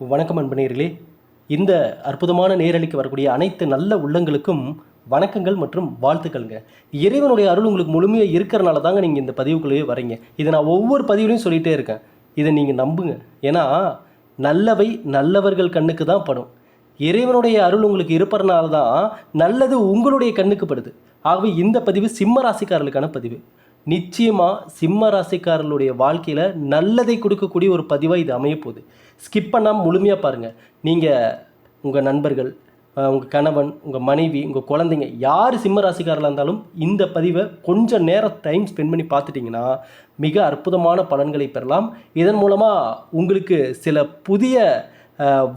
வணக்கம் அன்பனீர்களே இந்த அற்புதமான நேரலைக்கு வரக்கூடிய அனைத்து நல்ல உள்ளங்களுக்கும் வணக்கங்கள் மற்றும் வாழ்த்துக்கள்ங்க. இறைவனுடைய அருள் உங்களுக்கு முழுமையாக இருக்கிறனால தாங்க நீங்கள் இந்த பதிவுக்குள்ளேயே வரீங்க. இதை நான் ஒவ்வொரு பதிவுலையும் சொல்லிகிட்டே இருக்கேன். இதை நீங்கள் நம்புங்க. ஏன்னா நல்லவை நல்லவர்கள் கண்ணுக்கு தான் படும். இறைவனுடைய அருள் உங்களுக்கு இருப்பதனால தான் நல்லது உங்களுடைய கண்ணுக்கு படுது. ஆகவே இந்த பதிவு சிம்ம ராசிக்காரர்களுக்கான பதிவு. நிச்சயமாக சிம்ம ராசிக்காரர்களுடைய வாழ்க்கையில் நல்லதை கொடுக்கக்கூடிய ஒரு பதிவாக இது அமைய போகுது ஸ்கிப் பண்ணாமல் முழுமையாக பாருங்கள் நீங்கள் உங்கள் நண்பர்கள் உங்கள் கணவன் உங்கள் மனைவி உங்கள் குழந்தைங்க யார் சிம்ம ராசிக்காரர்களாக இருந்தாலும் இந்த பதிவை கொஞ்சம் நேரம் டைம் ஸ்பெண்ட் பண்ணி பார்த்துட்டிங்கன்னா மிக அற்புதமான பலன்களை பெறலாம். இதன் மூலமாக உங்களுக்கு சில புதிய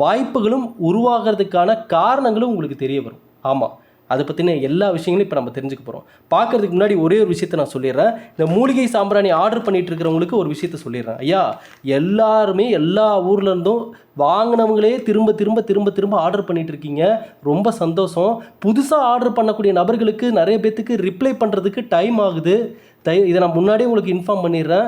வாய்ப்புகளும் உருவாகிறதுக்கான காரணங்களும் உங்களுக்கு தெரிய வரும். ஆமாம் அதை பற்றின எல்லா விஷயங்களும் இப்போ நம்ம தெரிஞ்சுக்க போகிறோம் பார்க்கறதுக்கு முன்னாடி ஒரே ஒரு விஷயத்தை நான் சொல்லிடுறேன். இந்த மூலிகை சாம்பிராணி ஆர்டர் பண்ணிட்டு இருக்கிறவங்களுக்கு ஒரு விஷயத்த சொல்லிடுறேன். ஐயா எல்லாருமே எல்லா ஊர்லேருந்தும் வாங்கினவங்களே திரும்ப திரும்ப திரும்ப திரும்ப ஆர்டர் பண்ணிட்டு இருக்கீங்க ரொம்ப சந்தோஷம். புதுசாக ஆர்டர் பண்ணக்கூடிய நபர்களுக்கு நிறைய பேர்த்துக்கு ரிப்ளை பண்ணுறதுக்கு டைம் ஆகுது. தய இதை நான் முன்னாடியே உங்களுக்கு இன்ஃபார்ம் பண்ணிடுறேன்.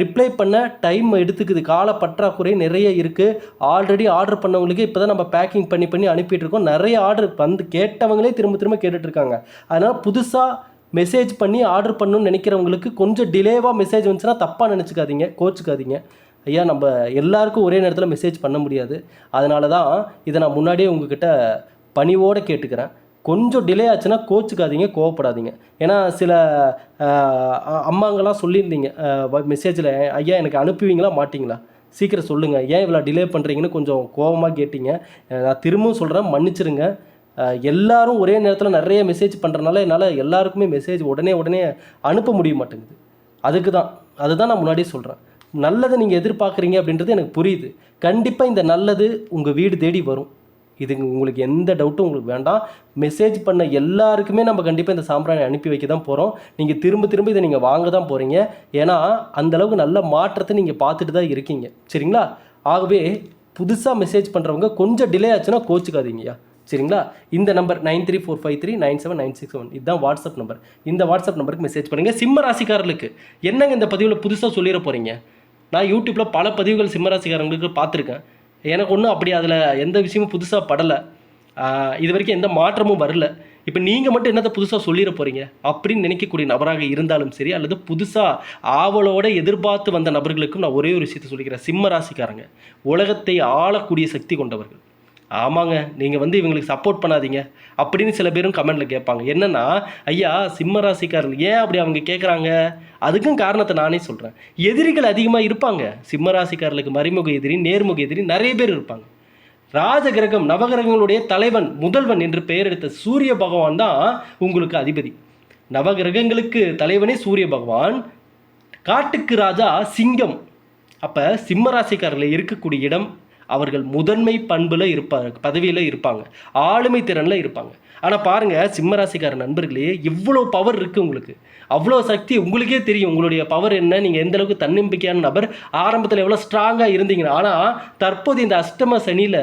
ரிப்ளை பண்ண டைம் எடுத்துக்குது. கால பற்றாக்குறை நிறைய இருக்குது ஆல்ரெடி ஆர்டர் பண்ணவங்களுக்கு இப்போ தான் நம்ம பேக்கிங் பண்ணி பண்ணி அனுப்பிட்டுருக்கோம் நிறைய ஆர்டர் வந்து கேட்டவங்களே திரும்ப திரும்ப கேட்டுட்ருக்காங்க. அதனால் புதுசாக மெசேஜ் பண்ணி ஆர்டர் பண்ணணும்னு நினைக்கிறவங்களுக்கு கொஞ்சம் டிலேவாக மெசேஜ் வந்துச்சுன்னா தப்பாக நினச்சிக்காதீங்க. கோச்சிக்காதீங்க. ஐயா நம்ம எல்லாருக்கும் ஒரே நேரத்தில் மெசேஜ் பண்ண முடியாது. அதனால தான் இதை நான் முன்னாடியே உங்ககிட்ட பணிவோடு கேட்டுக்கிறேன். கொஞ்சம் டிலே ஆச்சுன்னா கோச்சுக்காதீங்க கோவப்படாதீங்க. ஏன்னா சில ஆஹ், அம்மாங்கெல்லாம் சொல்லியிருந்தீங்க. மெசேஜில் ஐயா எனக்கு அனுப்புவீங்களா மாட்டிங்களா? சீக்கிரம் சொல்லுங்கள் ஏன் இவ்வளோ டிலே பண்ணுறீங்கன்னு கொஞ்சம் கோவமாக கேட்டீங்க. நான் திரும்பவும் சொல்கிறேன் மன்னிச்சிருங்க. எல்லாரும் ஒரே நேரத்தில் நிறைய மெசேஜ் பண்ணுறனால என்னால் எல்லாருக்குமே மெசேஜ் உடனே உடனே அனுப்ப முடிய மாட்டேங்குது. அதுக்கு தான். அதுதான் நான் முன்னாடியே சொல்கிறேன் நல்லதை நீங்கள் எதிர்பார்க்குறீங்க அப்படின்றது எனக்கு புரியுது. கண்டிப்பாக இந்த நல்லது உங்கள் வீடு தேடி வரும். இது உங்களுக்கு எந்த டவுட்டும் உங்களுக்கு வேண்டாம். மெசேஜ் பண்ண எல்லாருக்குமே நம்ம கண்டிப்பாக இந்த சாம்பிராணி அனுப்பி வைக்க தான் போகிறோம் நீங்கள் திரும்ப திரும்ப இதை நீங்கள் வாங்க தான் போகிறீங்க ஏன்னா அந்தளவுக்கு நல்ல மாற்றத்தை நீங்கள் பார்த்துட்டு தான் இருக்கீங்க. சரிங்களா? ஆகவே புதுசாக மெசேஜ் பண்ணுறவங்க கொஞ்சம் டிலே ஆச்சுன்னா கோச்சுக்காதீங்கய்யா சரிங்களா? இந்த number nine three four five three nine seven nine six one இதுதான் வாட்ஸ்அப் நம்பர் இந்த வாட்ஸ்அப் நம்பருக்கு மெசேஜ் பண்ணுங்கள் சிம்ம ராசிக்காரர்களுக்கு என்னங்க இந்த பதிவில் புதுசாக சொல்லிட போகிறீங்க நான் யூடியூப்பில் பல பதிவுகள் சிம்மராசிக்காரங்களுக்கு பார்த்துருக்கேன். எனக்கு ஒன்றும் அப்படி அதில் எந்த விஷயமும் புதுசாக படலை. இது வரைக்கும் எந்த மாற்றமும் வரல. இப்போ நீங்கள் மட்டும் என்னத்தை புதுசாக சொல்லிட போகிறீங்க அப்படின்னு நினைக்கக்கூடிய நபராக இருந்தாலும் சரி அல்லது புதுசாக ஆவலோட எதிர்பார்த்து வந்த நபர்களுக்கும் நான் ஒரே ஒரு விஷயத்தை சொல்லிக்கிறேன். சிம்ம ராசிக்காரங்க. உலகத்தை ஆளக்கூடிய சக்தி கொண்டவர்கள். ஆமாங்க நீங்கள் வந்து இவங்களுக்கு சப்போர்ட் பண்ணாதீங்க அப்படின்னு சில பேரும் கமெண்ட்டில் கேட்பாங்க. என்னென்னா ஐயா சிம்ம ராசிக்காரர்கள் ஏன் அப்படி அவங்க கேட்குறாங்க அதுக்கும் காரணத்தை நானே சொல்கிறேன் எதிரிகள் அதிகமாக இருப்பாங்க. சிம்ம ராசிக்காரர்களுக்கு மறைமுக எதிரி நேர்முக எதிரி நிறைய பேர் இருப்பாங்க. ராஜகிரகம் நவகிரகங்களுடைய தலைவன் முதல்வன் என்று பெயர் எடுத்த சூரிய பகவான் தான் உங்களுக்கு அதிபதி. நவகிரகங்களுக்கு தலைவனே சூரிய பகவான். காட்டுக்கு ராஜா சிங்கம். அப்போ சிம்ம ராசிக்காரர்கள் இருக்கக்கூடிய இடம் அவர்கள் முதன்மை பண்பில் இருப்பாங்க பதவியில் இருப்பாங்க. ஆளுமை திறனில் இருப்பாங்க. ஆனால் பாருங்கள் சிம்மராசிக்கார நண்பர்களே இவ்வளோ பவர் இருக்குது உங்களுக்கு. அவ்வளோ சக்தி உங்களுக்கே தெரியும். உங்களுடைய பவர் என்ன? நீங்கள் எந்த அளவுக்கு தன்னம்பிக்கையான நபர்? ஆரம்பத்தில் எவ்வளோ ஸ்ட்ராங்காக இருந்தீங்கன்னா ஆனால் தற்போது இந்த அஷ்டம சனியில்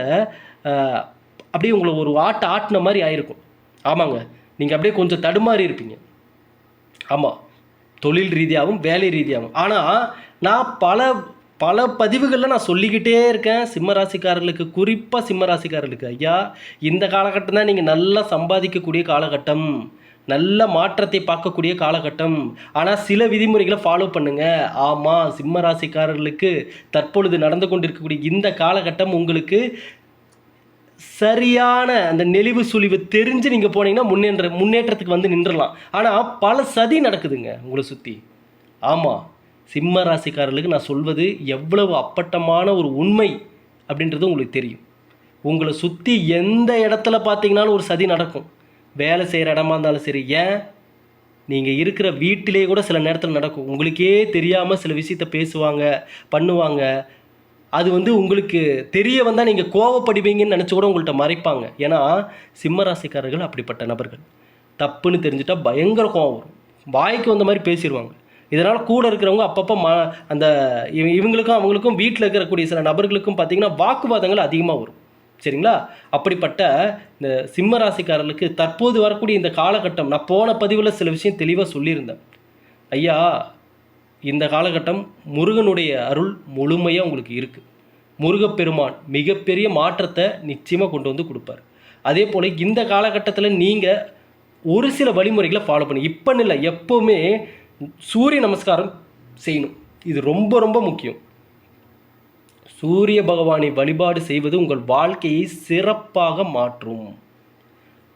அப்படியே உங்களை ஒரு ஆட்டை ஆட்டின மாதிரி ஆயிருக்கும். ஆமாங்க. நீங்கள் அப்படியே கொஞ்சம் தடுமாறி இருப்பீங்க. ஆமாம் தொழில் ரீதியாகவும் வேலை ரீதியாகவும் ஆனால் நான் பல பல பதிவுகளில் நான் சொல்லிக்கிட்டே இருக்கேன். சிம்மராசிக்காரர்களுக்கு குறிப்பாக சிம்மராசிக்காரர்களுக்கு ஐயா இந்த காலகட்டம் தான் நீங்கள் நல்லா சம்பாதிக்கக்கூடிய காலகட்டம். நல்ல மாற்றத்தை பார்க்கக்கூடிய காலகட்டம். ஆனால் சில விதிமுறைகளை ஃபாலோ பண்ணுங்கள் ஆமாம் சிம்ம ராசிக்காரர்களுக்கு தற்பொழுது நடந்து கொண்டிருக்கக்கூடிய இந்த காலகட்டம் உங்களுக்கு சரியான அந்த நெளிவு சுழிவு தெரிஞ்சு நீங்கள் போனீங்கன்னா முன்னேற்ற முன்னேற்றத்துக்கு வந்து நின்றலாம் ஆனால் பல சதி நடக்குதுங்க உங்களை சுற்றி ஆமாம் சிம்ம ராசிக்காரர்களுக்கு நான் சொல்வது எவ்வளவு அப்பட்டமான ஒரு உண்மை அப்படின்றது உங்களுக்கு தெரியும். உங்களை சுற்றி எந்த இடத்துல பார்த்தீங்கனாலும் ஒரு சதி நடக்கும். வேலை செய்கிற இடமா இருந்தாலும் சரி ஏன்? நீங்கள் இருக்கிற வீட்டிலே கூட சில நேரத்தில் நடக்கும். உங்களுக்கே தெரியாமல் சில விஷயத்த பேசுவாங்க பண்ணுவாங்க. அது வந்து உங்களுக்கு தெரிய வந்தால் நீங்கள் கோவப்படுவீங்கன்னு நினச்சி கூட உங்கள்கிட்ட மறைப்பாங்க. ஏன்னா சிம்ம ராசிக்காரர்கள் அப்படிப்பட்ட நபர்கள். தப்புன்னு தெரிஞ்சுட்டா பயங்கர கோவம் வரும். வாய்க்கு வந்த மாதிரி பேசிடுவாங்க இதனால் கூட இருக்கிறவங்க அப்பப்போ ம அந்த இவ- இவங்களுக்கும் அவங்களுக்கும் வீட்டில் இருக்கக்கூடிய சில நபர்களுக்கும் பார்த்திங்கன்னா வாக்குவாதங்கள் அதிகமாக வரும். சரிங்களா? அப்படிப்பட்ட இந்த சிம்ம ராசிக்காரர்களுக்கு தற்போது வரக்கூடிய இந்த காலகட்டம் நான் போன பதிவில் சில விஷயம் தெளிவாக சொல்லியிருந்தேன். ஐயா இந்த காலகட்டம் முருகனுடைய அருள் முழுமையாக உங்களுக்கு இருக்குது முருகப்பெருமான் மிகப்பெரிய மாற்றத்தை நிச்சயமாக கொண்டு வந்து கொடுப்பார். அதே போல் இந்த காலகட்டத்தில் நீங்கள் ஒரு சில வழிமுறைகளை ஃபாலோ பண்ணி இப்போன்னு இல்லை எப்போவுமே சூரிய நமஸ்காரம் செய்யணும். இது ரொம்ப ரொம்ப முக்கியம். சூரிய பகவானை வழிபாடு செய்வது உங்கள் வாழ்க்கையை சிறப்பாக மாற்றும்.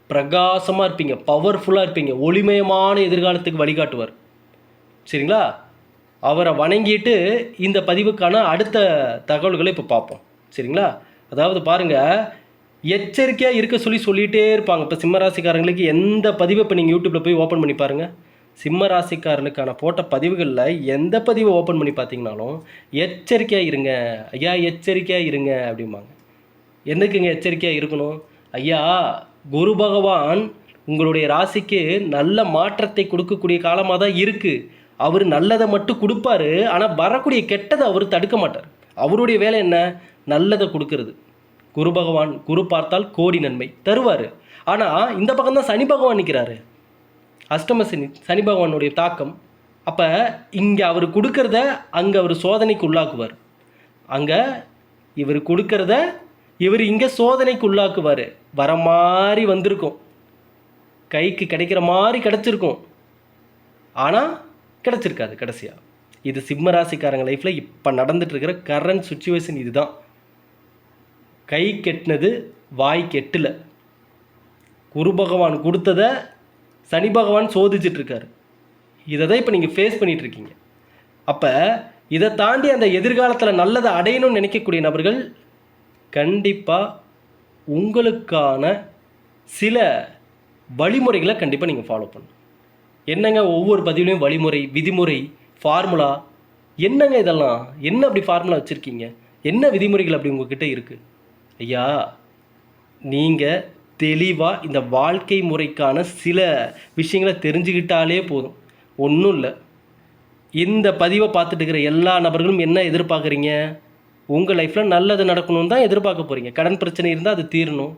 பிரகாசமாக இருப்பீங்க பவர்ஃபுல்லாக இருப்பீங்க ஒளிமயமான எதிர்காலத்துக்கு வழிகாட்டுவார். சரிங்களா? அவரை வணங்கிட்டு இந்த பதிவுக்கான அடுத்த தகவல்களை இப்போ பார்ப்போம். சரிங்களா? அதாவது பாருங்கள் எச்சரிக்கையாக இருக்க சொல்லி சொல்லிகிட்டே இருப்பாங்க. இப்போ சிம்மராசிக்காரங்களுக்கு எந்த பதிவை இப்போ நீங்கள் யூடியூப்பில் போய் ஓப்பன் பண்ணி பாருங்கள் சிம்ம ராசிக்காரர்களுக்கான போட்ட பதிவுகளில் எந்த பதிவை ஓப்பன் பண்ணி பார்த்தீங்கனாலும் எச்சரிக்கையாக இருங்க. ஐயா எச்சரிக்கையாக இருங்க. அப்படிம்பாங்க. என்னக்குங்க எச்சரிக்கையாக இருக்கணும்? ஐயா குரு பகவான் உங்களுடைய ராசிக்கு நல்ல மாற்றத்தை கொடுக்கக்கூடிய காலமாக தான் இருக்குது அவர் நல்லதை மட்டும் கொடுப்பாரு. ஆனால் வரக்கூடிய கெட்டதை அவர் தடுக்க மாட்டார். அவருடைய வேலை என்ன? நல்லதை கொடுக்கறது. குரு பகவான் குரு பார்த்தால் கோடி நன்மை தருவார். ஆனால் இந்த பக்கம் தான் சனி பகவான் நிற்கிறாரு அஷ்டம சனி சனி பகவானுடைய தாக்கம். அப்போ இங்கே அவர் கொடுக்கறத அங்கே அவர் சோதனைக்கு உள்ளாக்குவார். அங்கே இவர் கொடுக்கறத இவர் இங்கே சோதனைக்கு உள்ளாக்குவார். வர மாதிரி வந்திருக்கும். கைக்கு கிடைக்கிற மாதிரி கிடச்சிருக்கும். ஆனால் கிடச்சிருக்காது கடைசியாக இது சிம்ம ராசிக்காரங்க லைஃப்பில் இப்போ நடந்துட்டுருக்கிற கரண்ட் சுச்சுவேஷன் இதுதான். கை கெட்டினது வாய் கெட்டல. குரு பகவான் கொடுத்ததை சனி பகவான் சோதிச்சுட்டு இருக்காரு இதை தான் இப்போ நீங்கள் ஃபேஸ் பண்ணிகிட்ருக்கீங்க இருக்கீங்க அப்போ இதை தாண்டி அந்த எதிர்காலத்தில் நல்லதை அடையணும்னு நினைக்கக்கூடிய நபர்கள் கண்டிப்பாக உங்களுக்கான சில வழிமுறைகளை கண்டிப்பாக நீங்கள் ஃபாலோ பண்ணணும். என்னங்க ஒவ்வொரு பதிவுலையும் வழிமுறை விதிமுறை ஃபார்முலா என்னங்க இதெல்லாம்? என்ன அப்படி ஃபார்முலா வச்சுருக்கீங்க? என்ன விதிமுறைகள் அப்படி உங்ககிட்ட இருக்குது ஐயா நீங்கள் தெளிவாக இந்த வாழ்க்கை முறைக்கான சில விஷயங்களை தெரிஞ்சுக்கிட்டாலே போதும். ஒன்றும் இல்லை. இந்த பதிவை பார்த்துட்டு இருக்கிற எல்லா நபர்களும் என்ன எதிர்பார்க்குறீங்க? உங்கள் லைஃப்பில் நல்லது நடக்கணும்னு தான் எதிர்பார்க்க போகிறீங்க கடன் பிரச்சனை இருந்தால் அது தீரணும்.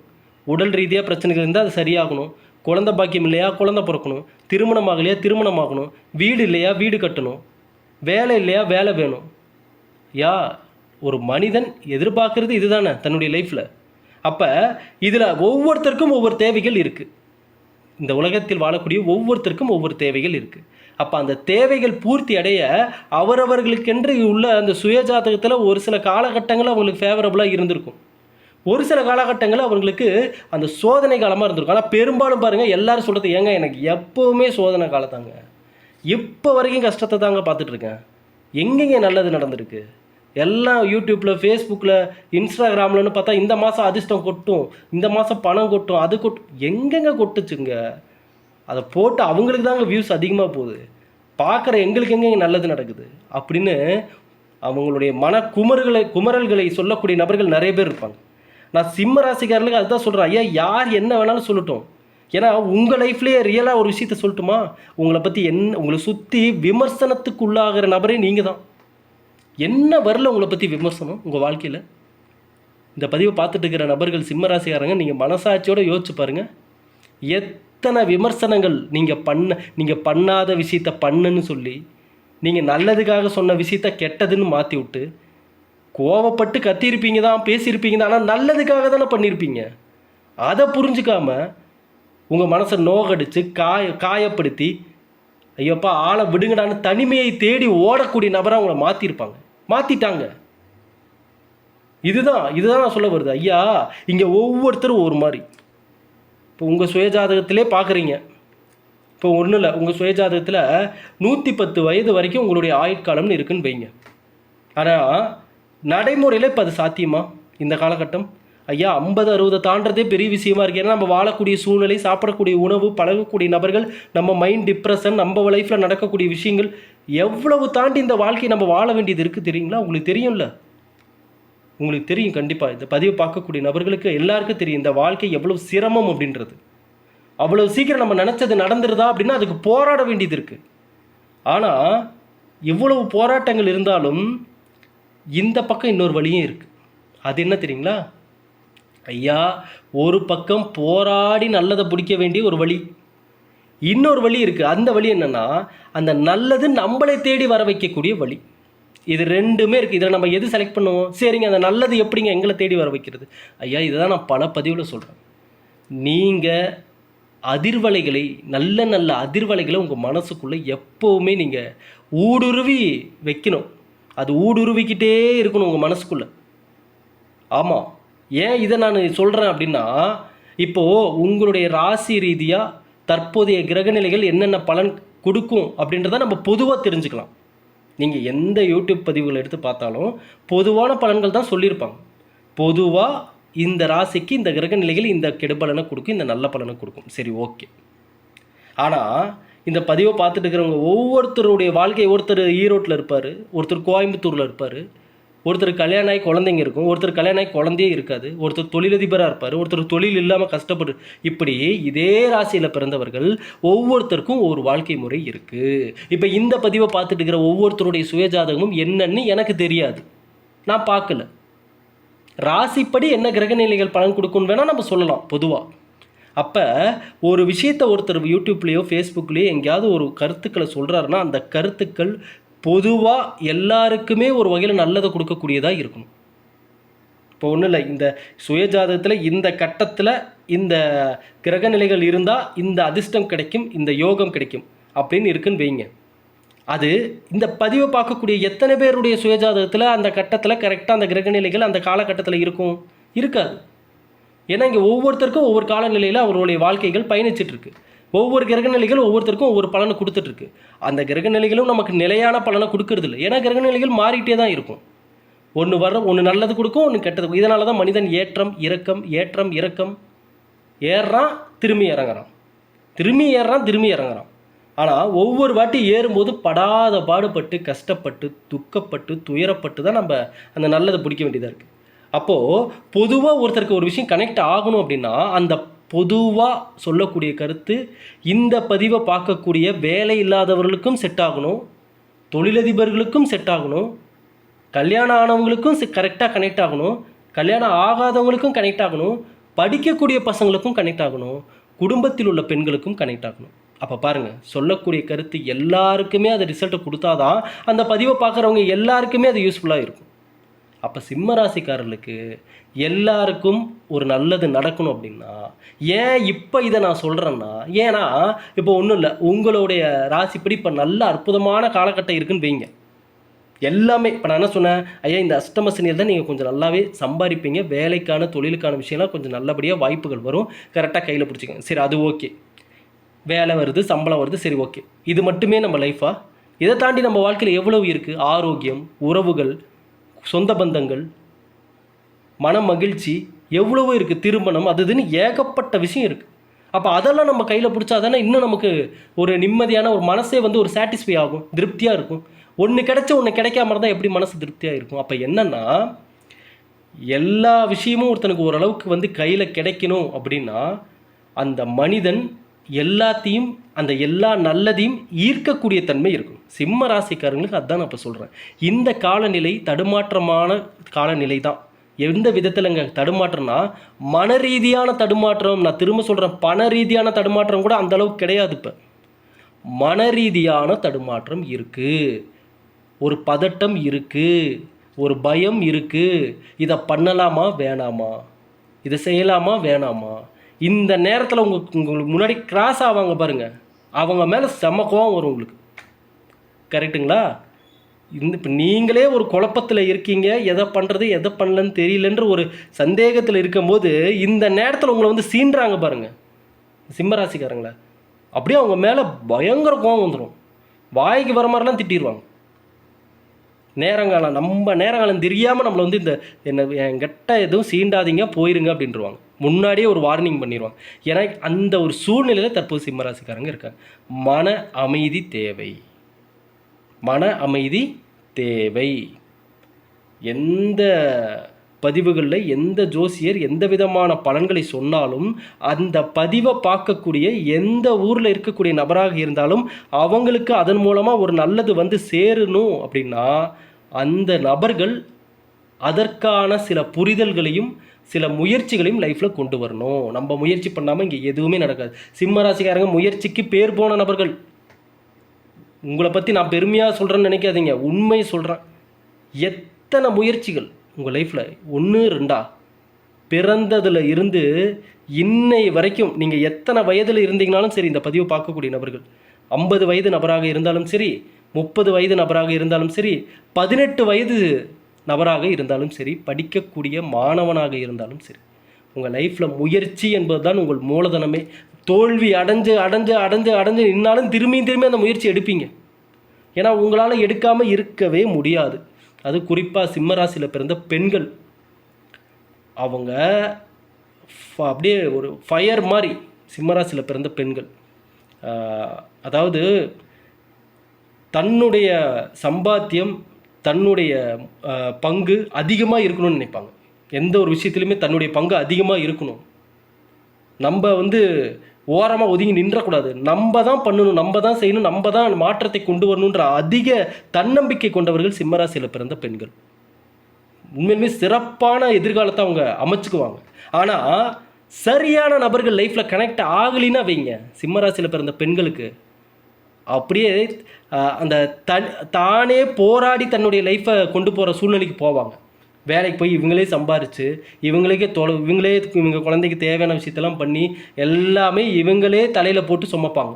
உடல் ரீதியாக பிரச்சனைகள் இருந்தால் அது சரியாகணும். குழந்தை பாக்கியம் இல்லையா? குழந்தை பிறக்கணும். திருமணம் ஆகலையா? திருமணம் ஆகணும். வீடு இல்லையா? வீடு கட்டணும். வேலை இல்லையா? வேலை வேணும். யா ஒரு மனிதன் எதிர்பார்க்குறது இதுதானே தன்னுடைய லைஃப்பில் அப்போ இதில் ஒவ்வொருத்தருக்கும் ஒவ்வொரு தேவைகள் இருக்குது இந்த உலகத்தில் வாழக்கூடிய ஒவ்வொருத்தருக்கும் ஒவ்வொரு தேவைகள் இருக்குது அப்போ அந்த தேவைகள் பூர்த்தி அடைய அவரவர்களுக்கென்று உள்ள அந்த சுயஜாதகத்தில் ஒரு சில காலகட்டங்கள் அவங்களுக்கு ஃபேவரபுளாக இருந்திருக்கும். ஒரு சில காலகட்டங்களில் அவங்களுக்கு அந்த சோதனை காலமாக இருந்திருக்கும். ஆனால் பெரும்பாலும் பாருங்கள் எல்லாரும் சொல்கிறது ஏங்க எனக்கு எப்போவுமே சோதனை காலத்தாங்க இப்போ வரைக்கும் கஷ்டத்தை தாங்க பார்த்துட்ருக்கேன் எங்கெங்கே எங்கெங்க நல்லது நடந்திருக்கு? எல்லாம் யூடியூப்பில் ஃபேஸ்புக்கில் இன்ஸ்டாகிராம்லன்னு பார்த்தா இந்த மாதம் அதிர்ஷ்டம் கொட்டும் இந்த மாதம் பணம் கொட்டும் அது கொட்டும் எங்கெங்கே கொட்டுச்சுங்க? அதை போட்டு அவங்களுக்கு தாங்க வியூஸ் அதிகமாக போகுது. பார்க்குற எங்களுக்கு எங்கே நல்லது நடக்குது? அப்படின்னு அவங்களுடைய மன குமர்களை குமரல்களை சொல்லக்கூடிய நபர்கள் நிறைய பேர் இருப்பாங்க. நான் சிம்ம ராசிக்காரர்களுக்கு அதுதான் சொல்கிறேன் ஐயா யார் என்ன வேணாலும் சொல்லட்டும். ஏன்னா உங்கள் லைஃப்லேயே ரியலாக ஒரு விஷயத்த சொல்லட்டுமா? உங்களை பற்றி என் உங்களை சுற்றி விமர்சனத்துக்கு உள்ளாகிற நபரே நீங்கள் தான் என்ன வரல உங்களை பற்றி விமர்சனம் உங்கள் வாழ்க்கையில்? இந்த பதிவை பார்த்துட்டு இருக்கிற நபர்கள் சிம்மராசிக்காரங்க நீங்கள் மனசாட்சியோடு யோசிச்சு பாருங்கள் எத்தனை விமர்சனங்கள் நீங்கள் பண்ண நீங்கள் பண்ணாத விஷயத்த பண்ணுன்னு சொல்லி நீங்கள் நல்லதுக்காக சொன்ன விஷயத்த கெட்டதுன்னு மாற்றி விட்டு கோவப்பட்டு கத்தியிருப்பீங்க தான் பேசியிருப்பீங்க தான் ஆனால் நல்லதுக்காக தானே பண்ணியிருப்பீங்க. அதை புரிஞ்சுக்காமல் உங்கள் மனசை நோகடிச்சு காய காயப்படுத்தி ஐயோப்பா ஆளை விடுங்கடான்னு தனிமையை தேடி ஓடக்கூடிய நபராக உங்களை மாற்றிருப்பாங்க மாற்றிட்டாங்க இதுதான் இதுதான் நான் சொல்ல வருது. ஐயா இங்கே ஒவ்வொருத்தரும் ஒரு மாதிரி. இப்போ உங்கள் சுயஜாதகத்திலே பார்க்குறீங்க இப்போ ஒன்றும் இல்லை உங்கள் சுயஜாதகத்தில் நூற்றி பத்து வயது வரைக்கும் உங்களுடைய ஆயுட்காலம்னு இருக்குன்னு வைங்க. ஆனால் நடைமுறையில் இப்போ அது சாத்தியமா? இந்த காலகட்டம்? ஐயா ஐம்பது அறுபதை தாண்டதே பெரிய விஷயமா இருக்கு. ஏன்னா நம்ம வாழக்கூடிய சூழ்நிலை சாப்பிடக்கூடிய உணவு பழகக்கூடிய நபர்கள் நம்ம மைண்ட் டிப்ரெஷன் நம்ம லைஃப்பில் நடக்கக்கூடிய விஷயங்கள் எவ்வளவு தாண்டி இந்த வாழ்க்கையை நம்ம வாழ வேண்டியது இருக்குது தெரியுங்களா? உங்களுக்கு தெரியும்ல? உங்களுக்கு தெரியும் கண்டிப்பாக இந்த பதிவு பார்க்கக்கூடிய நபர்களுக்கு எல்லாருக்கும் தெரியும். இந்த வாழ்க்கை எவ்வளவு சிரமம் அப்படின்றது. அவ்வளவு சீக்கிரம் நம்ம நினச்சது நடந்துருதா அப்படின்னா அதுக்கு போராட வேண்டியது இருக்குது ஆனால் எவ்வளவு போராட்டங்கள் இருந்தாலும் இந்த பக்கம் இன்னொரு வழியும் இருக்குது அது என்ன தெரியுங்களா? ஐயா ஒரு பக்கம் போராடி நல்லதை பிடிக்க வேண்டிய ஒரு வழி. இன்னொரு வழி இருக்குது அந்த வழி என்னென்னா அந்த நல்லது நம்மளை தேடி வர வைக்கக்கூடிய வழி. இது ரெண்டுமே இருக்குது இதில் நம்ம எது செலக்ட் பண்ணுவோம்? சரிங்க அந்த நல்லது எப்படிங்க எங்களை தேடி வர வைக்கிறது? ஐயா இதுதான் நான் பல பதிவில் சொல்கிறேன் நீங்கள் அதிர்வலைகளை நல்ல நல்ல அதிர்வலைகளை உங்கள் மனசுக்குள்ளே எப்போவுமே நீங்கள் ஊடுருவி வைக்கணும். அது ஊடுருவிக்கிட்டே இருக்கணும் உங்கள் மனசுக்குள்ளே. ஆமாம் ஏன் இதை நான் சொல்கிறேன் அப்படின்னா இப்போது உங்களுடைய ராசி ரீதியாக தற்போதைய கிரகநிலைகள் என்னென்ன பலன் கொடுக்கும் அப்படின்றத நம்ம பொதுவாக தெரிஞ்சுக்கலாம். நீங்கள் எந்த யூடியூப் பதிவுகள் எடுத்து பார்த்தாலும் பொதுவான பலன்கள் தான் சொல்லியிருப்பாங்க. பொதுவாக இந்த ராசிக்கு இந்த கிரகநிலைகள் இந்த கெடுபலனை கொடுக்கும் இந்த நல்ல பலனை கொடுக்கும். சரி ஓகே. ஆனால் இந்த பதிவை பார்த்துட்டு இருக்கிறவங்க ஒவ்வொருத்தருடைய வாழ்க்கை ஒருத்தர் ஈரோட்டில் இருப்பார் ஒருத்தர் கோயம்புத்தூரில் இருப்பார் ஒருத்தர் கல்யாணம் ஆகி குழந்தைங்க இருக்கும் ஒருத்தர் கல்யாணம் ஆகி குழந்தையே இருக்காது ஒருத்தர் தொழிலதிபராக இருப்பார் ஒருத்தர் தொழில் இல்லாமல் கஷ்டப்படு இப்படி இதே ராசியில் பிறந்தவர்கள் ஒவ்வொருத்தருக்கும் ஒரு வாழ்க்கை முறை இருக்குது இப்போ இந்த பதிவை பார்த்துட்டு இருக்கிற ஒவ்வொருத்தருடைய சுயஜாதகமும் என்னன்னு எனக்கு தெரியாது. நான் பார்க்கல. ராசிப்படி என்ன கிரகநிலைகள் பலன் கொடுக்கும்னு வேணால் நம்ம சொல்லலாம் பொதுவாக அப்போ ஒரு விஷயத்தை ஒருத்தர் யூடியூப்லேயோ ஃபேஸ்புக்லேயோ எங்கேயாவது ஒரு கருத்துக்களை சொல்கிறாருன்னா அந்த கருத்துக்கள் பொதுவாக எல்லாருக்குமே ஒரு வகையில் நல்லதை கொடுக்கக்கூடியதாக இருக்கணும். இப்போ ஒன்றும் இல்லை இந்த சுயஜாதகத்தில் இந்த கட்டத்தில் இந்த கிரகநிலைகள் இருந்தால் இந்த அதிர்ஷ்டம் கிடைக்கும் இந்த யோகம் கிடைக்கும் அப்படின்னு இருக்குன்னு வைங்க. அது இந்த பதிவை பார்க்கக்கூடிய எத்தனை பேருடைய சுயஜாதகத்தில் அந்த கட்டத்தில் கரெக்டாக அந்த கிரகநிலைகள் அந்த காலகட்டத்தில் இருக்கும்? இருக்காது. ஏன்னா இங்கே ஒவ்வொருத்தருக்கும் ஒவ்வொரு காலநிலையில் அவருடைய வாழ்க்கைகள் பயணிச்சிட்ருக்கு ஒவ்வொரு கிரகநிலைகளும் ஒவ்வொருத்தருக்கும் ஒவ்வொரு பலனை கொடுத்துட்ருக்கு. அந்த கிரகநிலைகளும் நமக்கு நிலையான பலனை கொடுக்கறதில்ல. ஏன்னா கிரகநிலைகள் மாறிட்டே தான் இருக்கும். ஒன்று வர ஒன்று நல்லது கொடுக்கும் ஒன்று கெட்டது இதனால தான் மனிதன் ஏற்றம் இறக்கம் ஏற்றம் இறக்கம் ஏறுறான் திரும்பி இறங்குறான். திரும்பி ஏறுறான் திரும்பி இறங்குறான். ஆனால் ஒவ்வொரு வாட்டி ஏறும்போது படாத பாடுபட்டு கஷ்டப்பட்டு துக்கப்பட்டு துயரப்பட்டு தான் நம்ம அந்த நல்லதை பிடிக்க வேண்டியதாக இருக்குது அப்போது பொதுவாக ஒருத்தருக்கு ஒரு விஷயம் கனெக்ட் ஆகணும் அப்படின்னா அந்த பொதுவாக சொல்லக்கூடிய கருத்து இந்த பதிவை பார்க்கக்கூடிய வேலை இல்லாதவர்களுக்கும் செட் ஆகணும் தொழிலதிபர்களுக்கும் செட் ஆகணும் கல்யாணம் ஆனவங்களுக்கும் கரெக்டாக கனெக்ட் ஆகணும் கல்யாணம் ஆகாதவங்களுக்கும் கனெக்ட் ஆகணும் படிக்கக்கூடிய பசங்களுக்கும் கனெக்ட் ஆகணும் குடும்பத்தில் உள்ள பெண்களுக்கும் கனெக்ட் ஆகணும். அப்போ பாருங்கள் சொல்லக்கூடிய கருத்து எல்லாருக்குமே அது ரிசல்ட்டை கொடுத்தாதான் அந்த பதிவை பார்க்குறவங்க எல்லாருக்குமே அது யூஸ்ஃபுல்லாக இருக்கும். அப்போ சிம்ம ராசிக்காரர்களுக்கு எல்லாருக்கும் ஒரு நல்லது நடக்கணும் அப்படின்னா ஏன் இப்போ இதை நான் சொல்கிறேன்னா ஏன்னா இப்போ ஒன்றும் இல்லை உங்களுடைய ராசிப்படி இப்போ நல்ல அற்புதமான காலகட்டம் இருக்குன்னு வைங்க. எல்லாமே இப்போ நான் என்ன சொன்னேன் ஐயா இந்த அஷ்டம சனியில் தான் நீங்கள் கொஞ்சம் நல்லாவே சம்பாதிப்பீங்க வேலைக்கான தொழிலுக்கான விஷயம்லாம் கொஞ்சம் நல்லபடியாக வாய்ப்புகள் வரும் கரெக்டாக கையில் பிடிச்சிக்கங்க. சரி அது ஓகே. வேலை வருது சம்பளம் வருது சரி ஓகே. இது மட்டுமே நம்ம லைஃபா இதை தாண்டி நம்ம வாழ்க்கையில் எவ்வளவு இருக்குது ஆரோக்கியம் உறவுகள் சொந்த பந்தங்கள் மன மகிழ்ச்சி எவ்வளவோ இருக்குது திருமணம் அது இதுன்னு ஏகப்பட்ட விஷயம் இருக்குது அப்போ அதெல்லாம் நம்ம கையில் பிடிச்சா தானே இன்னும் நமக்கு ஒரு நிம்மதியான ஒரு மனசே வந்து ஒரு சாட்டிஸ்ஃபை ஆகும் திருப்தியாக இருக்கும். ஒன்று கிடைச்ச ஒன்று கிடைக்காம இருந்தால் எப்படி மனசு திருப்தியாக இருக்கும்? அப்போ என்னென்னா எல்லா விஷயமும் ஒருத்தனுக்கு ஓரளவுக்கு வந்து கையில் கிடைக்கணும் அப்படின்னா அந்த மனிதன் எல்லாத்தையும் அந்த எல்லா நல்லதையும் ஈர்க்கக்கூடிய தன்மை இருக்கும். சிம்ம ராசிக்காரங்களுக்கு அதுதான் நான் இப்போ சொல்கிறேன் இந்த காலநிலை தடுமாற்றமான காலநிலை தான் எந்த விதத்தில்ங்க தடுமாற்றம்னா மன ரீதியான தடுமாற்றம் நான் திரும்ப சொல்கிறேன் பண ரீதியான தடுமாற்றம் கூட அந்தளவுக்கு கிடையாது இப்போ. மன ரீதியான தடுமாற்றம் இருக்குது ஒரு பதட்டம் இருக்குது ஒரு பயம் இருக்குது இதை பண்ணலாமா வேணாமா? இதை செய்யலாமா வேணாமா? இந்த நேரத்தில் உங்களுக்கு உங்களுக்கு முன்னாடி கிராஸ் ஆவாங்க பாருங்கள் அவங்க மேலே செம கோவம் வரும் உங்களுக்கு. கரெக்டுங்களா இந்த இப்போ நீங்களே ஒரு குழப்பத்தில் இருக்கீங்க. எதை பண்ணுறது எதை பண்ணலன்னு தெரியலன்ற ஒரு சந்தேகத்தில் இருக்கும்போது இந்த நேரத்தில் உங்களை வந்து சீன்றாங்க பாருங்கள் சிம்மராசிக்காரங்கள. அப்படியே அவங்க மேலே பயங்கர கோவம் வந்துடும் வாய்க்கு வர மாதிரிலாம் திட்டிடுவாங்க நேரங்காலம் நம்ம நேரங்காலம் தெரியாமல் நம்மளை வந்து இந்த என்ன என்கிட்ட எதுவும் சீண்டாதீங்க போயிருங்க அப்படின்றவாங்க முன்னாடியே ஒரு வார்னிங் பண்ணிடுவாங்க ஏன்னா அந்த ஒரு சூழ்நிலையில் தற்போது சிம்மராசிக்காரங்க இருக்காங்க. மன அமைதி தேவை. மன அமைதி தேவை. எந்த பதிவுகளில் எந்த ஜோசியர் எந்த விதமான பலன்களை சொன்னாலும் அந்த பதிவை பார்க்கக்கூடிய எந்த ஊரில் இருக்கக்கூடிய நபராக இருந்தாலும் அவங்களுக்கு அதன் மூலமாக ஒரு நல்லது வந்து சேரணும் அப்படின்னா அந்த நபர்கள் அதற்கான சில புரிதல்களையும் சில முயற்சிகளையும் லைஃப்பில் கொண்டு வரணும். நம்ம முயற்சி பண்ணாமல் இங்கே எதுவுமே நடக்காது. சிம்ம ராசிக்காரங்க முயற்சிக்கு பேர் போன நபர்கள். உங்களை பற்றி நான் பெருமையாக சொல்கிறேன்னு நினைக்காதீங்க. உண்மை சொல்கிறேன் எத்தனை முயற்சிகள்? உங்கள் லைஃப்பில் ஒன்று ரெண்டா? பிறந்ததில் இருந்து இன்னை வரைக்கும் நீங்கள் எத்தனை வயதில் இருந்தீங்கனாலும் சரி இந்த பதிவை பார்க்கக்கூடிய நபர்கள் ஐம்பது வயது நபராக இருந்தாலும் சரி முப்பது வயது நபராக இருந்தாலும் சரி பதினெட்டு வயது நபராக இருந்தாலும் சரி படிக்கக்கூடிய மாணவனாக இருந்தாலும் சரி உங்கள் லைஃப்பில் முயற்சி என்பது தான் உங்கள் மூலதனமே. தோல்வி அடைஞ்சு அடைஞ்சு அடைஞ்சு அடைஞ்சு நின்னாலும் திரும்பியும் திரும்பி அந்த முயற்சி எடுப்பீங்க. ஏன்னா உங்களால் எடுக்காமல் இருக்கவே முடியாது. அது குறிப்பாக சிம்மராசியில் பிறந்த பெண்கள். அவங்க ஃப- அப்படியே ஒரு ஃபயர் மாதிரி சிம்மராசியில் பிறந்த பெண்கள். அதாவது தன்னுடைய சம்பாத்தியம் தன்னுடைய பங்கு அதிகமாக இருக்கணும்னு நினைப்பாங்க. எந்த ஒரு விஷயத்துலையுமே தன்னுடைய பங்கு அதிகமாக இருக்கணும். நம்ம வந்து ஓரமாக ஒதுங்கி நின்றக்கூடாது. நம்ம தான் பண்ணணும் நம்ம தான் செய்யணும் நம்ம தான் மாற்றத்தை கொண்டு வரணுன்ற அதிக தன்னம்பிக்கை கொண்டவர்கள் சிம்மராசியில் பிறந்த பெண்கள். உண்மையிலுமே சிறப்பான எதிர்காலத்தை அவங்க அமைச்சுக்குவாங்க. ஆனால் சரியான நபர்கள் லைஃப்பில் கனெக்ட் ஆகலின்னா வைங்க. சிம்மராசியில் பிறந்த பெண்களுக்கு. அப்படியே அந்த தன் தானே போராடி தன்னுடைய லைஃப்பை கொண்டு போகிற சூழ்நிலைக்கு போவாங்க. வேலைக்கு போய் இவங்களே சம்பாரித்து இவங்களுக்கே தொலை இவங்களே இவங்க குழந்தைக்கு தேவையான விஷயத்தெல்லாம் பண்ணி எல்லாமே இவங்களே தலையில் போட்டு சுமப்பாங்க.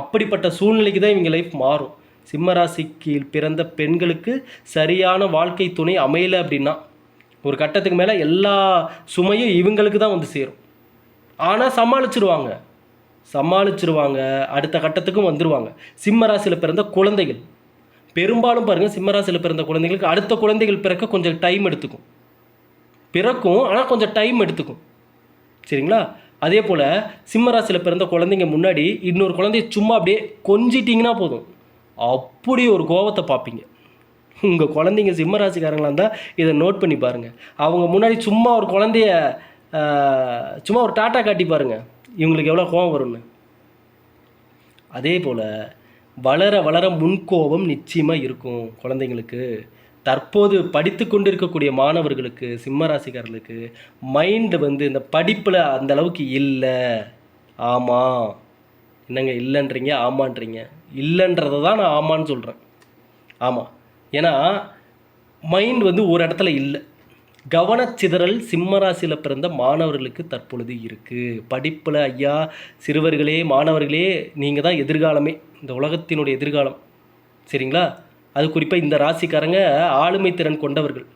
அப்படிப்பட்ட சூழ்நிலைக்கு தான் இவங்க லைஃப் மாறும். சிம்மராசிக்கு பிறந்த பெண்களுக்கு சரியான வாழ்க்கை துணை அமையலை அப்படின்னா ஒரு கட்டத்துக்கு மேலே எல்லா சுமையும் இவங்களுக்கு தான் வந்து சேரும். ஆனால் சமாளிச்சிருவாங்க. சமாளிச்சிருவாங்க. அடுத்த கட்டத்துக்கும் வந்துடுவாங்க சிம்ம ராசியில் பிறந்த குழந்தைகள் பெரும்பாலும் பாருங்கள் சிம்மராசியில் பிறந்த குழந்தைகளுக்கு அடுத்த குழந்தைகள் பிறக்க கொஞ்சம் டைம் எடுத்துக்கும். பிறக்கும் ஆனால் கொஞ்சம் டைம் எடுத்துக்கும். சரிங்களா? அதே போல் சிம்மராசியில் பிறந்த குழந்தைங்க முன்னாடி இன்னொரு குழந்தைய சும்மா அப்படியே கொஞ்சிட்டிங்கன்னா போதும். அப்படி ஒரு கோவத்தை பார்ப்பீங்க. உங்கள் குழந்தைங்க சிம்மராசிக்காரங்களாக இருந்தால் இதை நோட் பண்ணி பாருங்கள் அவங்க முன்னாடி சும்மா ஒரு குழந்தைய சும்மா ஒரு டாட்டா காட்டி பாருங்கள் இவங்களுக்கு எவ்வளோ கோவம் வரும்னு. அதே போல் வளர வளர முன்கோபம் நிச்சயமாக இருக்கும் குழந்தைங்களுக்கு. தற்போது படித்து கொண்டிருக்கக்கூடிய மாணவர்களுக்கு சிம்மராசிக்காரர்களுக்கு மைண்டு வந்து இந்த படிப்பில் அந்த அளவுக்கு இல்லை. ஆமாம் என்னங்க இல்லைன்றீங்க? ஆமான்றீங்க. இல்லைன்றதை தான் நான் ஆமான்னு சொல்கிறேன் ஆமாம் ஏன்னா மைண்ட் வந்து ஒரு இடத்துல இல்லை. கவனச்சிதறல் சிம்மராசியில் பிறந்த மாணவர்களுக்கு தற்பொழுது இருக்குது படிப்பில் ஐயா சிறுவர்களே மாணவர்களே நீங்கள் தான் எதிர்காலமே. இந்த உலகத்தினுடைய எதிர்காலம். சரிங்களா? அது குறிப்பாக இந்த ராசிக்காரங்க ஆளுமை திறன் கொண்டவர்கள்.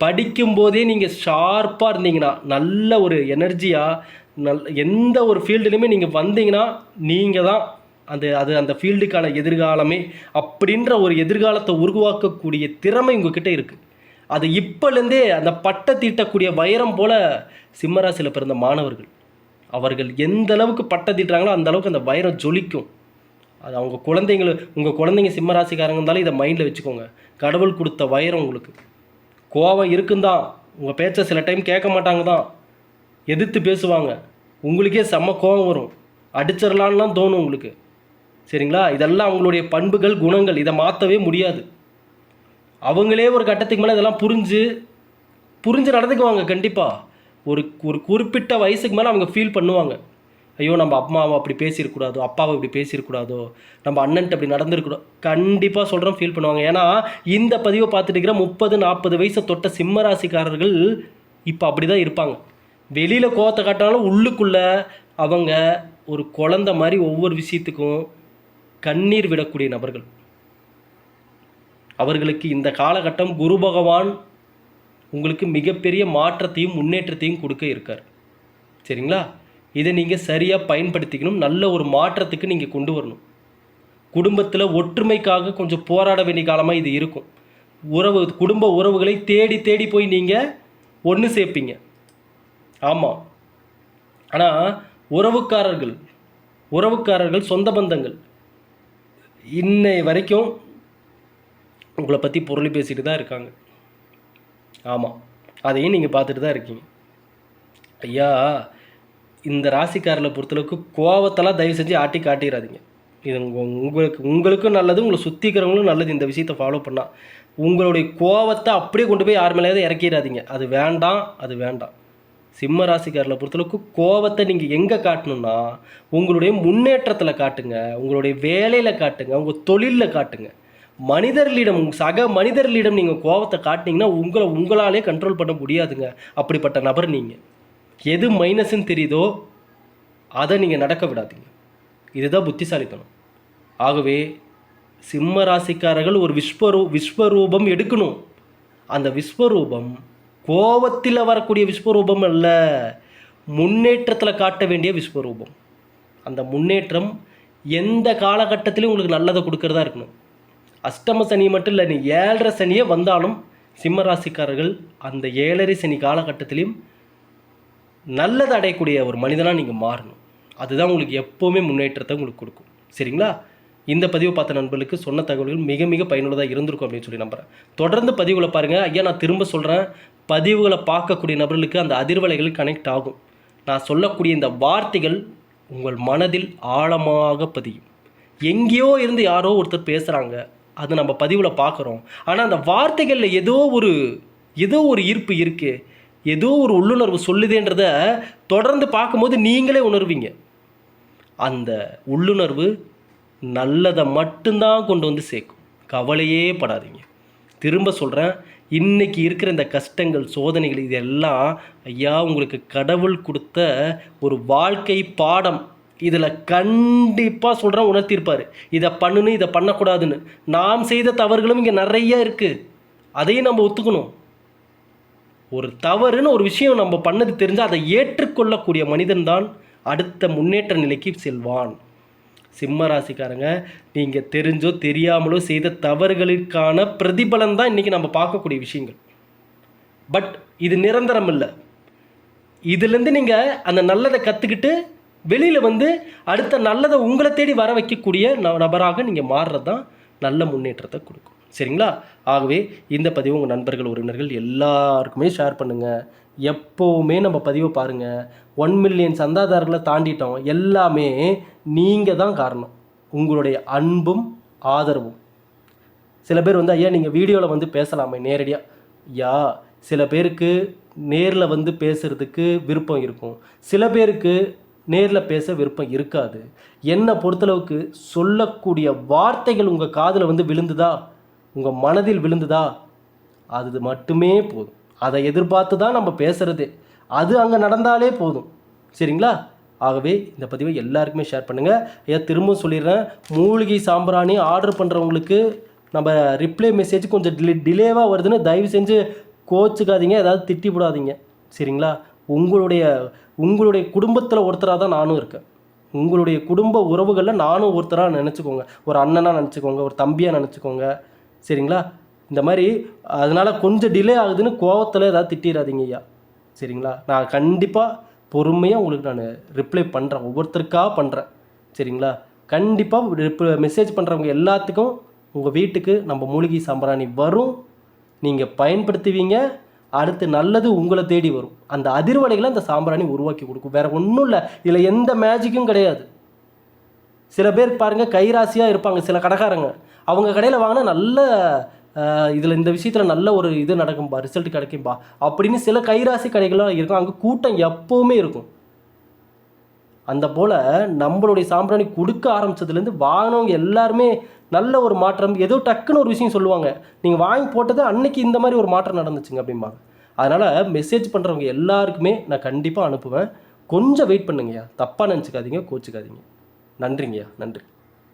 படிக்கும்போதே நீங்கள் ஷார்ப்பாக இருந்தீங்கன்னா நல்ல ஒரு எனர்ஜியாக நல் எந்த ஒரு ஃபீல்டுலையுமே நீங்கள் வந்தீங்கன்னா நீங்கள் தான் அந்த அது அந்த ஃபீல்டுக்கான எதிர்காலமே அப்படின்ற ஒரு எதிர்காலத்தை உருவாக்கக்கூடிய திறமை உங்ககிட்ட இருக்குது அது இப்போலேருந்தே அந்த பட்டை தீட்டக்கூடிய வைரம் போல் சிம்மராசியில் பிறந்த மாணவர்கள். அவர்கள் எந்த அளவுக்கு பட்டை தீட்டுறாங்களோ அந்த அளவுக்கு அந்த வைரம் ஜொலிக்கும். அது அவங்க குழந்தைங்கள உங்கள் குழந்தைங்க சிம்மராசிக்காரங்க இருந்தாலும் இதை மைண்டில் வச்சுக்கோங்க. கடவுள் கொடுத்த வைரம் உங்களுக்கு. கோவம் இருக்குந்தான். உங்கள் பேச்சை சில டைம் கேட்க மாட்டாங்க தான் எதிர்த்து பேசுவாங்க. உங்களுக்கே செம்ம கோவம் வரும். அடிச்சிடலான்லாம் தோணும் உங்களுக்கு. சரிங்களா? இதெல்லாம் அவங்களுடைய பண்புகள் குணங்கள். இதை மாற்றவே முடியாது. அவங்களே ஒரு கட்டத்துக்கு மேலே இதெல்லாம் புரிஞ்சு புரிஞ்சு நடந்துக்குவாங்க கண்டிப்பாக ஒரு ஒரு குறிப்பிட்ட வயசுக்கு மேலே அவங்க ஃபீல் பண்ணுவாங்க. ஐயோ நம்ம அம்மாவை அப்படி பேசியிருக்கூடாதோ அப்பாவை இப்படி பேசியிருக்கூடாதோ நம்ம அண்ணன்ட்டு அப்படி நடந்திருக்கூடாது கண்டிப்பாக சொல்கிறோம் ஃபீல் பண்ணுவாங்க. ஏன்னா இந்த பதிவை பார்த்துட்டு இருக்கிற முப்பது நாற்பது வயசை தொட்ட சிம்மராசிக்காரர்கள் இப்போ அப்படி தான் இருப்பாங்க. வெளியில் கோவத்தை காட்டினாலும் உள்ளுக்குள்ளே அவங்க ஒரு குழந்த மாதிரி ஒவ்வொரு விஷயத்துக்கும் கண்ணீர் விடக்கூடிய நபர்கள். அவர்களுக்கு இந்த காலகட்டம் குரு பகவான் உங்களுக்கு மிகப்பெரிய மாற்றத்தையும் முன்னேற்றத்தையும் கொடுக்க இருக்கார். சரிங்களா? இதை நீங்கள் சரியாக பயன்படுத்திக்கணும். நல்ல ஒரு மாற்றத்துக்கு நீங்கள் கொண்டு வரணும். குடும்பத்தில் ஒற்றுமைக்காக கொஞ்சம் போராட வேண்டிய காலமாக இது இருக்கும். உறவு குடும்ப உறவுகளை தேடி தேடி போய் நீங்கள் ஒன்று சேர்ப்பீங்க. ஆமாம் ஆனால் உறவுக்காரர்கள் உறவுக்காரர்கள் சொந்த பந்தங்கள். இன்னை வரைக்கும் உங்களை பற்றி பொருள் பேசிட்டு தான் இருக்காங்க. ஆமாம் அதையும் நீங்கள் பார்த்துட்டு தான் இருக்கீங்க. ஐயா இந்த ராசிக்காரரை பொறுத்தளவுக்கு கோவத்தெல்லாம் தயவு செஞ்சு ஆட்டி காட்டிடாதீங்க இது உங்களுக்கு உங்களுக்கும் நல்லது உங்களை சுற்றிக்கிறவங்களும் நல்லது. இந்த விஷயத்தை ஃபாலோ பண்ணால் உங்களுடைய கோவத்தை அப்படியே கொண்டு போய் யார் மேலேயாவது இறக்கிடாதீங்க அது வேண்டாம் அது வேண்டாம். சிம்ம ராசிக்காரரை பொறுத்தளவுக்கு கோவத்தை நீங்கள் எங்கே காட்டணும்னா உங்களுடைய முன்னேற்றத்தில் காட்டுங்க. உங்களுடைய வேலையில் காட்டுங்க. உங்கள் தொழிலில் காட்டுங்க. மனிதர்களிடம் சக மனிதர்களிடம் நீங்கள் கோபத்தை காட்டினீங்கன்னா உங்களை உங்களாலே கண்ட்ரோல் பண்ண முடியாதுங்க. அப்படிப்பட்ட நபர் நீங்கள் எது மைனஸ்ன்னு தெரியுதோ அதை நீங்கள் நடக்க விடாதீங்க. இதுதான் புத்திசாலித்தனம். ஆகவே சிம்ம ராசிக்காரர்கள் ஒரு விஸ்வரூ விஸ்வரூபம் எடுக்கணும். அந்த விஸ்வரூபம் கோபத்தில் வரக்கூடிய விஸ்வரூபம் அல்ல முன்னேற்றத்தில் காட்ட வேண்டிய விஸ்வரூபம். அந்த முன்னேற்றம் எந்த காலகட்டத்திலையும் உங்களுக்கு நல்லதை கொடுக்கறதா இருக்கணும். அஷ்டம சனி மட்டும் இல்லை நீ ஏழரை சனியே வந்தாலும் சிம்மராசிக்காரர்கள் அந்த ஏழரை சனி காலகட்டத்திலையும் நல்லது அடையக்கூடிய ஒரு மனிதனாக நீங்கள் மாறணும். அதுதான் உங்களுக்கு எப்போவுமே முன்னேற்றத்தை உங்களுக்கு கொடுக்கும். சரிங்களா? இந்த பதிவு பார்த்த நண்பர்களுக்கு சொன்ன தகவல்கள் மிக மிக பயனுள்ளதாக இருந்திருக்கும் அப்படின்னு சொல்லி நம்புகிறேன் தொடர்ந்து பதிவுகளை பாருங்கள் ஐயா நான் திரும்ப சொல்கிறேன் பதிவுகளை பார்க்கக்கூடிய நபர்களுக்கு அந்த அதிர்வலைகள் கனெக்ட் ஆகும். நான் சொல்லக்கூடிய இந்த வார்த்தைகள் உங்கள் மனதில் ஆழமாக பதியும். எங்கேயோ இருந்து யாரோ ஒருத்தர் பேசுகிறாங்க அது நம்ம பதிவில் பார்க்குறோம். ஆனால் அந்த வார்த்தைகளில் ஏதோ ஒரு ஏதோ ஒரு ஈர்ப்பு இருக்குது ஏதோ ஒரு உள்ளுணர்வு சொல்லுதேன்றத தொடர்ந்து பார்க்கும்போது நீங்களே உணர்வீங்க. அந்த உள்ளுணர்வு நல்லதை மட்டும்தான் கொண்டு வந்து சேர்க்கும். கவலையே படாதீங்க. திரும்ப சொல்கிறேன் இன்னைக்கு இருக்கிற இந்த கஷ்டங்கள் சோதனைகள் இதெல்லாம் ஐயா உங்களுக்கு கடவுள் கொடுத்த ஒரு வாழ்க்கை பாடம். இதில் கண்டிப்பாக சொல்கிறேன் உணர்த்தியிருப்பார் இதை பண்ணணும் இதை பண்ணக்கூடாதுன்னு. நாம் செய்த தவறுகளும் இங்கே நிறைய இருக்குது அதையும் நம்ம ஒத்துக்கணும். ஒரு தவறுன்னு ஒரு விஷயம் நம்ம பண்ணது தெரிஞ்சால் அதை ஏற்றுக்கொள்ளக்கூடிய மனிதன்தான் அடுத்த முன்னேற்ற நிலைக்கு செல்வான். சிம்ம ராசிக்காரங்க நீங்கள் தெரிஞ்சோ தெரியாமலோ செய்த தவறுகளுக்கான பிரதிபலன் தான் இன்றைக்கி நம்ம பார்க்கக்கூடிய விஷயங்கள். பட் இது நிரந்தரம் இல்லை இதுலேருந்து நீங்கள் அந்த நல்லதை கற்றுக்கிட்டு வெளியில் வந்து அடுத்த நல்லதை உங்களை தேடி வர வைக்கக்கூடிய ந- நபராக நீங்கள் மாறுறது தான் நல்ல முன்னேற்றத்தை கொடுக்கும். சரிங்களா? ஆகவே இந்த பதிவு உங்கள் நண்பர்கள் உறவினர்கள் எல்லாருக்குமே ஷேர் பண்ணுங்கள் எப்போவுமே நம்ம பதிவை பாருங்கள் ஒன் மில்லியன் சந்தாதாரர்களை தாண்டிட்டோம். எல்லாமே நீங்கள் தான் காரணம். உங்களுடைய அன்பும் ஆதரவும். சில பேர் வந்து ஐயா நீங்கள் வீடியோவில் வந்து பேசலாமே நேரடியாக யா சில பேருக்கு நேரில் வந்து பேசுகிறதுக்கு விருப்பம் இருக்கும். சில பேருக்கு நேரில் பேச விருப்பம் இருக்காது. என்னை பொறுத்தளவுக்கு சொல்லக்கூடிய வார்த்தைகள் உங்கள் காதில் வந்து விழுந்துதா? உங்கள் மனதில் விழுந்துதா? அது மட்டுமே போதும். அதை எதிர்பார்த்து தான் நம்ம பேசுகிறதே அது அங்கே நடந்தாலே போதும். சரிங்களா? ஆகவே இந்த பதிவை எல்லாருக்குமே ஷேர் பண்ணுங்கள் ஐயா திரும்பவும் சொல்லிடுறேன். மூலிகை சாம்பிராணி ஆர்டர் பண்ணுறவங்களுக்கு நம்ம ரிப்ளை மெசேஜ் கொஞ்சம் டிலே டிலேவாக வருதுன்னு தயவு செஞ்சு கோச்சுக்காதீங்க. ஏதாவது திட்டி விடாதீங்க சரிங்களா? உங்களுடைய உங்களுடைய குடும்பத்தில் ஒருத்தராக தான் நானும் இருக்கேன். உங்களுடைய குடும்ப உறவுகளில் நானும் ஒருத்தராக நினச்சிக்கோங்க. ஒரு அண்ணனாக நினச்சிக்கோங்க ஒரு தம்பியாக நினச்சிக்கோங்க. சரிங்களா? இந்த மாதிரி அதனால் கொஞ்சம் டிலே ஆகுதுன்னு கோவத்தில் ஏதாவது திட்டிடாதீங்க ஐயா. சரிங்களா? நான் கண்டிப்பாக பொறுமையாக உங்களுக்கு நான் ரிப்ளை பண்ணுறேன் ஒவ்வொருத்தருக்காக பண்ணுறேன் சரிங்களா? கண்டிப்பாக ரிப் மெசேஜ் பண்ணுறவங்க எல்லாத்துக்கும் உங்கள் வீட்டுக்கு நம்ம மூலிகை சாம்பிராணி வரும். நீங்கள் பயன்படுத்துவீங்க. அடுத்து நல்லது உங்களை தேடி வரும். அந்த அதிர்வலைகளை அந்த சாம்பிராணி உருவாக்கி கொடுக்கும். வேற ஒன்றும் இல்லை. இதில் எந்த மேஜிக்கும் கிடையாது. சில பேர் பாருங்கள் கைராசியாக இருப்பாங்க சில கடைக்காரங்க அவங்க கடையில் வாங்கினா நல்ல இதில் இந்த விஷயத்தில் நல்ல ஒரு இது நடக்கும்பா ரிசல்ட் கிடைக்கும்பா அப்படின்னு சில கைராசி கடைகளாக இருக்கும். அங்கே கூட்டம் எப்போவுமே இருக்கும். அந்த போல் நம்மளுடைய சாம்பிராணி கொடுக்க ஆரம்பிச்சதுலேருந்து வாங்கினவங்க எல்லாருமே நல்ல ஒரு மாற்றம் ஏதோ டக்குன்னு ஒரு விஷயம் சொல்லுவாங்க. நீங்கள் வாங்கி போட்டது அன்னைக்கு இந்த மாதிரி ஒரு மாற்றம் நடந்துச்சுங்க அப்படிம்பாங்க. அதனால் மெசேஜ் பண்ணுறவங்க எல்லாருக்குமே நான் கண்டிப்பாக அனுப்புவேன். கொஞ்சம் வெயிட் பண்ணுங்கய்யா. தப்பாக நினச்சிக்காதீங்க கோச்சிக்காதீங்க. நன்றிங்கய்யா. நன்றி.